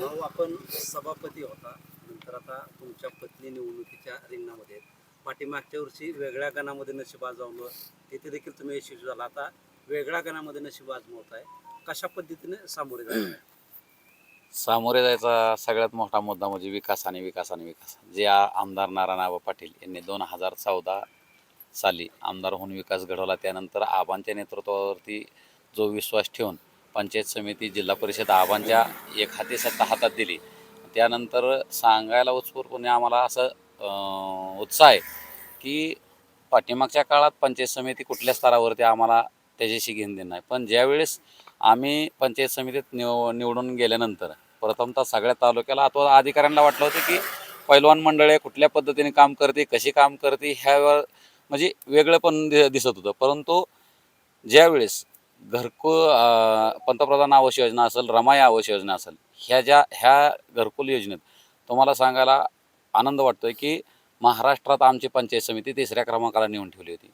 भाऊ आपण सभापती होता. नंतर आता तुमच्या पत्नी निवडणुकीच्या रिंगणामध्ये आहेत. पाठीमागच्या वर्षी वेगळ्या गणामध्ये नशीब आजमावलं तिथे देखील तुम्ही यशस्वी झाला. आता वेगळ्या गणामध्ये नशीब आजमावत आहे कशा पद्धतीने सामोरे जाणार आहे? सामोरे जायचा सगळ्यात मोठा मुद्दा म्हणजे विकास आणि विकास आणि विकास. जे आमदार आमदार नारायणआबा पाटील यांनी दोन हजार चौदा साली आमदार होऊन विकास घडवला. त्यानंतर आबांच्या नेतृत्वावरती जो विश्वास ठेवून पंचायत समिती जिल्हा परिषद आबांच्या एक हाती सत्ता हातात दिली. त्यानंतर सांगायला उत्स्फूर्तपणे आम्हाला असं उत्साह आहे की पाठीमागच्या काळात पंचायत समिती कुठल्या स्तरावरती आम्हाला त्याच्याशी घेऊन देणार नाही. पण ज्यावेळेस आम्ही पंचायत समितीत निव निवडून गेल्यानंतर प्रथमतः सगळ्या तालुक्याला अथवा अधिकाऱ्यांना वाटलं होतं की पैलवान मंडळे कुठल्या पद्धतीने काम करते कशी काम करते ह्यावर म्हणजे वेगळं पण दि- दिसत होतं. परंतु ज्यावेळेस घरकुल पंतप्रधान आवास योजना असेल रमाई आवास योजना असेल ह्या ज्या ह्या घरकुल योजनेत तुम्हाला सांगायला आनंद वाटतोय की महाराष्ट्रात आमची पंचायत समिती तिसऱ्या क्रमांकाला नेऊन ठेवली होती.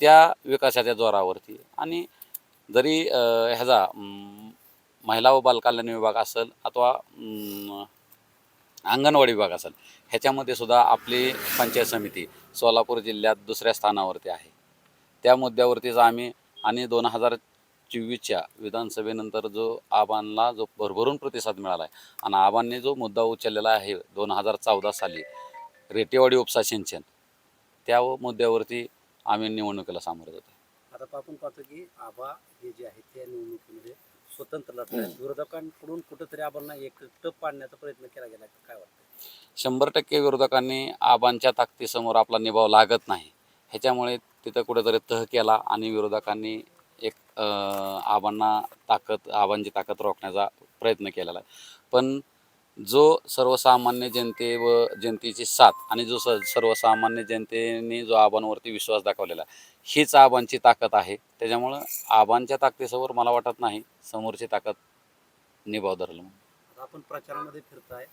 त्या विकासाच्या जोरावरती. आणि जरी ह्याचा महिला व बालकल्याण विभाग असेल अथवा अंगणवाडी विभाग असेल ह्याच्यामध्ये सुद्धा आपली पंचायत समिती सोलापूर जिल्ह्यात दुसऱ्या स्थानावरती आहे. त्या मुद्द्यावरतीच आम्ही आणि दोन हजार चोवीसच्या विधानसभेनंतर जो आबांना जो भरभरून प्रतिसाद मिळाला आहे आणि आबांनी जो मुद्दा उचललेला आहे दोन हजार चौदा साली रेटेवाडी उपसा सिंचन त्या मुद्द्यावरती आम्ही निवडणुकीला सामोरे जातो आता आपण पाहतो की आबा हे जे आहेत त्या निवडणुकीमध्ये स्वतंत्र लढत आहेत. विरोधकांकडून कुठेतरी आबांना एकटं पाडण्याचा प्रयत्न केला गेला काय वाटतं शंभर टक्के विरोधकांनी आबांच्या ताकदीसमोर आपला निभाव लागत नाही. ह्याच्यामुळे तिथं कुठेतरी तह केला आणि विरोधकांनी एक आबांना ताकद आबांची ताकद रोखण्याचा प्रयत्न केलेला आहे. पण जो सर्वसामान्य जनते व जनतेची साथ आणि जो स सर्वसामान्य जनतेने जो आबांवरती विश्वास दाखवलेला हीच आबांची ताकद आहे. त्याच्यामुळं आबांच्या ताकदीसमोर मला वाटत नाही समोरची ताकद निभाव धरलं आपण प्रचारामध्ये फिरताय.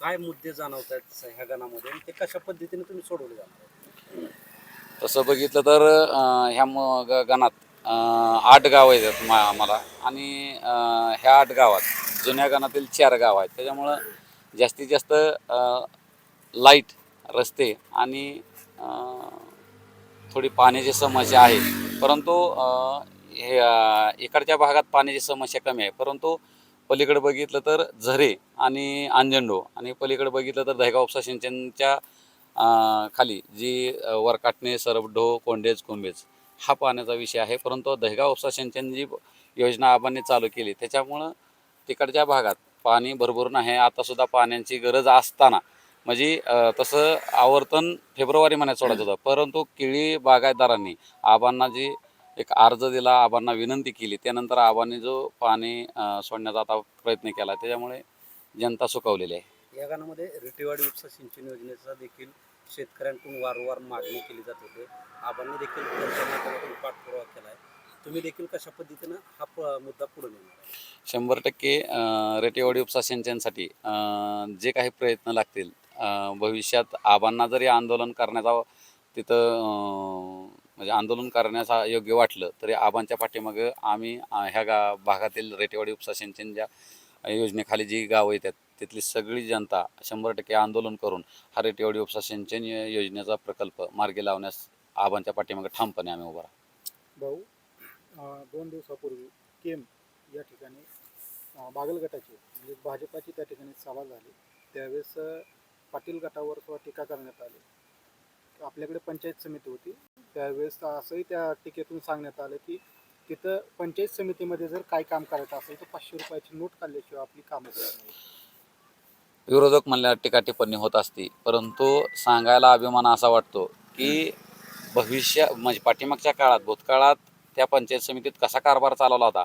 काय मुद्दे जाणवत आहेत ह्या गणामध्ये? आणि ते कशा पद्धतीने तुम्ही सोडवले जाणार तसं बघितलं तर ह्या म गणात आठ गाव आहेत मा आम्हाला. आणि ह्या आठ गावात जुन्या गणातील चार गाव आहेत. त्याच्यामुळं जास्तीत जास्त लाइट रस्ते आणि थोडी पाण्याची समस्या आहे. परंतु हे इकडच्या भागात पाण्याची समस्या कमी आहे. परंतु पलीकडे बघितलं तर झरे आणि अंजंडो आणि पलीकडे बघितलं तर दहगाव उपसा सिंचनच्या खाली जी वरकाटणे सरबढो कोंडेज कुंभेज हा पाण्याचा विषय आहे. परंतु दहगाव उपसा सिंचन जी योजना आबांनी चालू केली. त्याच्यामुळं तिकडच्या भागात पाणी भरभरून आहे. आतासुद्धा पाण्याची गरज असताना म्हणजे तसं आवर्तन फेब्रुवारी महिन्यात सोडायचं होतं. परंतु केळी बागायतदारांनी आबांना जी एक अर्ज दिला आबांना विनंती केली त्यानंतर आबांनी जो पाणी सोडण्याचा आता प्रयत्न केला त्याच्यामुळे जनता सुखावलेली आहे. या गाण्यामध्ये रिटेवाडी उपसा सिंचन योजनेचा देखील शेतकऱ्यांकडून वारंवार मागणी केली जात होते. आबांनी देखील त्यांच्या पाठपुरावा केला आहे तुम्ही देखील कशा पद्धतीनं हा प- मुद्दा पुढे नेणार शंभर टक्के रेटेवाडी उपसा सिंचनसाठी जे काही प्रयत्न लागतील भविष्यात आबांना जरी आंदोलन करण्याचा तिथं म्हणजे आंदोलन करण्याचा योग्य वाटलं तरी आबांच्या पाठीमागं आम्ही ह्या गा भागातील रेटेवाडी उपसा सिंचन ज्या योजनेखाली जी गावं येतात तिथली सगळी जनता शंभर टक्के आंदोलन करून हा उपसा सिंचन योजनेचा प्रकल्प मार्गी लावण्यास आबांच्या पाठीमागे ठामपणे आम्ही उभा राहू. भाऊ दोन दिवसापूर्वी केम या ठिकाणी बागलगटाची बागल गटाची म्हणजे भाजपाची त्या ठिकाणी सभा झाली. त्यावेळेस पाटील गटावर सुद्धा टीका करण्यात आली. आपल्याकडे पंचायत समिती होती. त्यावेळेस असंही त्या टीकेतून सांगण्यात आलं की तिथं पंचायत समितीमध्ये जर काय काम करायचं असेल तर पाचशे रुपयाची नोट काढल्याशिवाय आपली कामं करत नाही विरोधक म्हणल्या टीका टिप्पणी होत असते. परंतु सांगायला अभिमान असा वाटतो की भविष्य म्हणजे पाठीमागच्या काळात भूतकाळात त्या पंचायत समितीत कसा कारभार चालवला होता?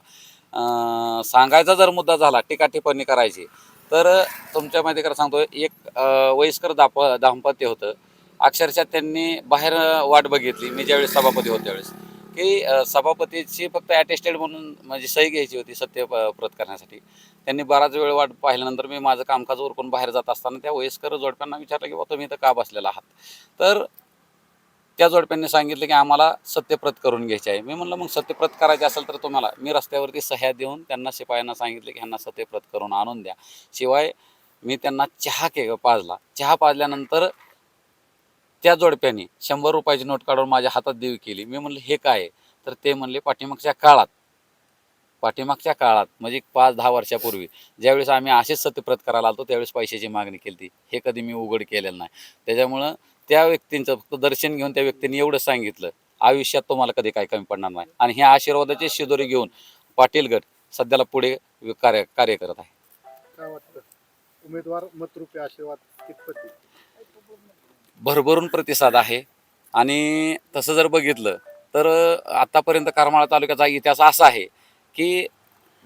सांगायचा जर मुद्दा झाला टीका टिप्पणी करायची तर तुमच्या माहिती करा सांगतो एक वयस्कर दाप दाम्पत्य होतं. अक्षरशः त्यांनी बाहेर वाट बघितली. मी ज्यावेळेस सभापती होतो त्यावेळेस. की सभापतीची फक्त ॲटेस्टेड म्हणून म्हणजे सही घ्यायची होती सत्य प्रत करण्यासाठी. त्यांनी बराच वेळ वाट पाहिल्यानंतर मी माझं कामकाज उरकून बाहेर जात असताना त्या वयस्कर जोडप्यांना विचारलं की बा तुम्ही इथं का बसलेला आहात? तर त्या जोडप्यांनी सांगितलं की आम्हाला सत्यप्रत करून घ्यायची आहे. मी म्हणलं मग सत्यप्रत करायची असेल तर तुम्हाला मी रस्त्यावरती सह्या देऊन त्यांना शिपायांना सांगितलं की ह्यांना सत्यप्रत करून आणून द्या. शिवाय मी त्यांना चहा के पाजला. चहा पाजल्यानंतर त्या जोडप्याने शंभर रुपयाची नोट काढून माझ्या हातात देवी केली. मी म्हणलं हे काय आहे? तर ते म्हणले पाठीमागच्या काळात. पाठीमागच्या काळात म्हणजे पाच दहा वर्षापूर्वी ज्यावेळेस आम्ही असेच सत्यप्रत करायला आलो त्यावेळेस पैशाची मागणी केली. ती हे कधी मी उघड केलेलं नाही. त्याच्यामुळं त्या व्यक्तींचं फक्त दर्शन घेऊन त्या व्यक्तीने एवढं सांगितलं आयुष्यात तुम्हाला कधी काही कमी पडणार नाही. आणि ह्या आशीर्वादाचे शिदोरी घेऊन पाटील गट सध्याला पुढे कार्य कार्य करत आहे. काय वाटतं? उमेदवार मतरूपी आशीर्वाद कितपत भरभरून प्रतिसाद आहे. आणि तसं जर बघितलं तर आतापर्यंत करमाळा तालुक्याचा इतिहास असा आहे की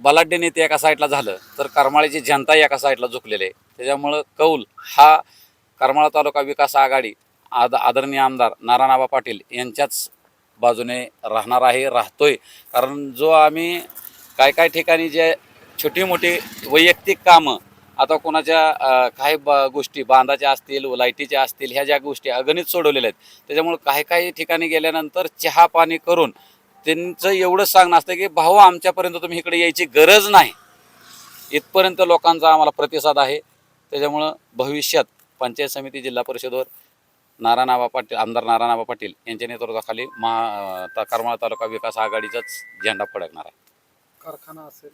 बलाढ्य नेते एका साईडला झालं तर करमाळ्याची जनता एका साईडला झुकलेली आहे. त्याच्यामुळं कौल हा करमाळा तालुका विकास आघाडी आद आदरणीय आमदार नारायणाबा पाटील यांच्याच बाजूने राहणार आहे राहतोय. कारण जो आम्ही काय काय ठिकाणी जे छोटी मोठी वैयक्तिक कामं आता कोणाच्या काही ब गोष्टी बांधाच्या असतील लाईटीच्या असतील ह्या ज्या गोष्टी अगणित सोडवलेल्या आहेत त्याच्यामुळे काही काही ठिकाणी गेल्यानंतर चहा पाणी करून त्यांचं एवढंच सांगणं असतं की भाऊ आमच्यापर्यंत तुम्ही इकडे यायची गरज नाही. इथपर्यंत लोकांचा आम्हाला प्रतिसाद आहे. त्याच्यामुळं भविष्यात पंचायत समिती जिल्हा परिषदवर नारायणाबा पाटील आमदार नारायणाबा पाटील यांच्या नेतृत्वाखाली महा ता- करमाळा तालुका विकास आघाडीचाच झेंडा फडकणार आहे. कारखाना असेल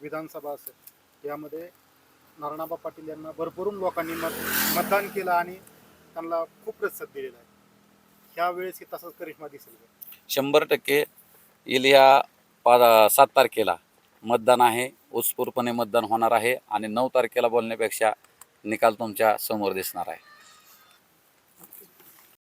विधानसभा असेल यामध्ये नारायणाबा पाटील यांना भरभरून लोकांनी मत मतदान केलं आणि त्यांना खूप प्रतिसाद दिलेला आहे. ह्या वेळेस तसाच करिश्मा दिसेल का? शंभर टक्के येईल या पा सात तारखेला मतदान आहे. उत्स्फूर्तपणे मतदान होणार आहे आणि नऊ तारखेला बोलण्यापेक्षा निकाल तुमच्यासमोर दिसणार आहे.